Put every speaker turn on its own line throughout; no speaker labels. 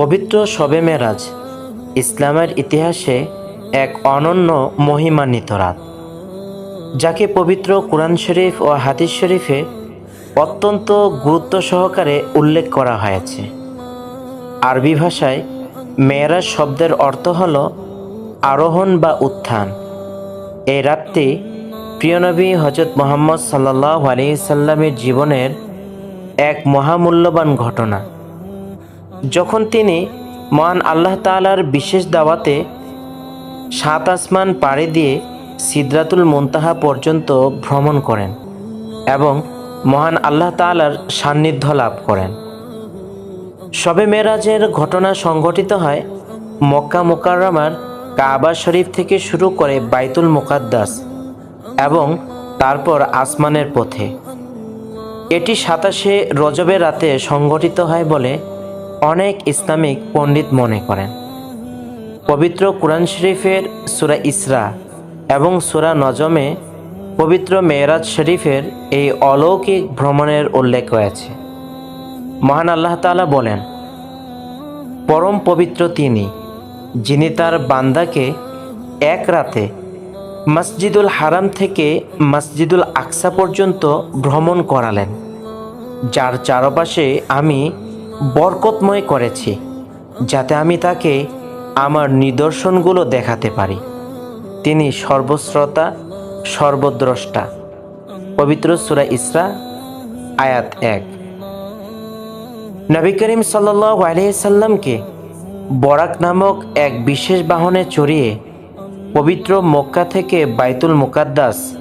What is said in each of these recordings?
পবিত্র শবে মেরাজ, ইসলামের ইতিহাসে এক অনন্য মহিমান্বিত রাত, যাকে পবিত্র কোরআন শরীফ ও হাদিস শরীফে অত্যন্ত গুরুত্ব সহকারে উল্লেখ করা হয়েছে। আরবি ভাষায় মেয়েরাজ শব্দের অর্থ হল আরোহণ বা উত্থান। এই রাতটি প্রিয়নবী হজরত মোহাম্মদ সাল্লাহ আলিয়াল্লামের জীবনের এক মহামূল্যবান ঘটনা। যখন তিনি মহান আল্লাহ তাআলার বিশেষ দাওয়াতে সাত আসমান পাড়ে দিয়ে সিদরাতুল মুনতাহা পর্যন্ত ভ্রমণ করেন এবং মহান আল্লাহ তাআলার সান্নিধ্য লাভ করেন। শবে মেরাজের ঘটনা সংঘটিত হয় মক্কা মোকাররমার কাবা শরীফ থেকে শুরু করে বাইতুল মুকাদ্দাস এবং তারপর আসমানের পথে। এটি সাতাশে রজবের রাতে সংঘটিত হয় বলে অনেক ইসলামিক পণ্ডিত মনে করেন। পবিত্র কোরআন শরীফের সুরা ইসরা এবং সুরা নজমে পবিত্র মেয়েরাজ শরীফের এই অলৌকিক ভ্রমণের উল্লেখ রয়েছে। মহান আল্লাহ তাআলা বলেন, পরম পবিত্র তিনি, যিনি তার বান্দাকে এক রাতে মসজিদুল হারাম থেকে মসজিদুল আকসা পর্যন্ত ভ্রমণ করালেন, যার চারপাশে আমি বরকতময় করেছি, যাতে আমি তাকে আমার নিদর্শনগুলো দেখাতে পারি। তিনি সর্বশ্রোতা, সর্বদ্রষ্টা। পবিত্র সুরা ইসরা, আয়াত এক। নবী করিম সাল্লাহ আলহিসাল্লামকে বরাক নামক এক বিশেষ বাহনে চড়িয়ে পবিত্র মক্কা থেকে বাইতুল মুকাদ্দাস,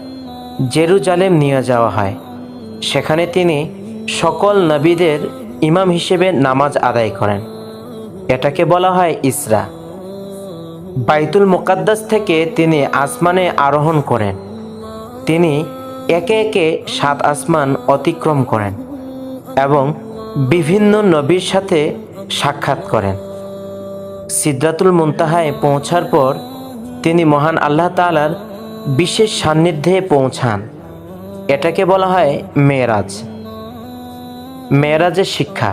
জেরুজালেম নিয়ে যাওয়া হয়। সেখানে তিনি সকল নবীদের ইমাম হিসেবে নামাজ আদায় করেন। এটাকে বলা হয় ইসরা। বাইতুল মুকাদ্দাস থেকে তিনি আসমানে আরোহণ করেন। তিনি একে একে সাত আসমান অতিক্রম করেন এবং বিভিন্ন নবীর সাথে সাক্ষাৎ করেন। সিদ্ধাতুল মুনতাহায় পৌঁছার পর তিনি মহান আল্লাহ তাআলার বিশেষ সান্নিধ্যে পৌঁছান। এটাকে বলা হয় মেয়েরাজ। মেয়েরাজের শিক্ষা।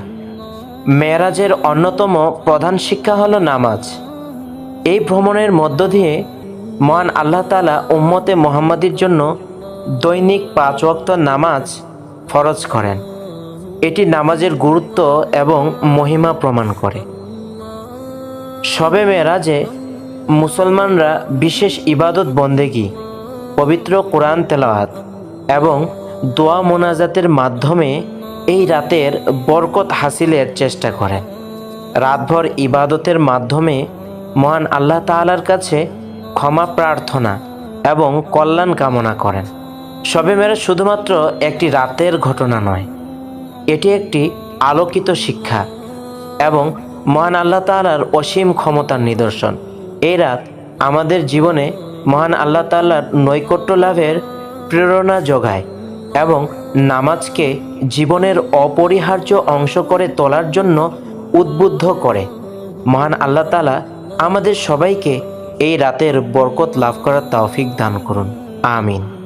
মেয়েরাজের অন্যতম প্রধান শিক্ষা হলো নামাজ। এই ভ্রমণের মধ্য দিয়ে মহান আল্লাহ তালা উম্মতে মোহাম্মদের জন্য দৈনিক পাঁচ ওয়াক্ত নামাজ ফরজ করেন। এটি নামাজের গুরুত্ব এবং মহিমা প্রমাণ করে। শবে মেরাজে মুসলমানরা বিশেষ ইবাদত, বন্দেগি, পবিত্র কোরআন তেলাওয়াত এবং দোয়া মোনাজাতের মাধ্যমে এই রাতের বরকত হাসিলের চেষ্টা করেন রাতভর ইবাদতের মাধ্যমে মহান আল্লাহ তাআলার কাছে ক্ষমা প্রার্থনা এবং কল্যাণ কামনা করেন। শবে মেরে শুধুমাত্র একটি রাতের ঘটনা নয়, এটি একটি আলোকিত শিক্ষা এবং মহান আল্লাহ তাআলার অসীম ক্ষমতার নিদর্শন। এই রাত আমাদের জীবনে মহান আল্লাহ তাআলার নৈকট্য লাভের প্রেরণা যোগায়। এবং নামাজকে জীবনের অপরিহার্য অংশ করে তোলার জন্য উদ্বুদ্ধ করে। মহান আল্লাহ তালা আমাদের সবাইকে এই রাতের বরকত লাভ করার তৌফিক দান করুন। আমিন।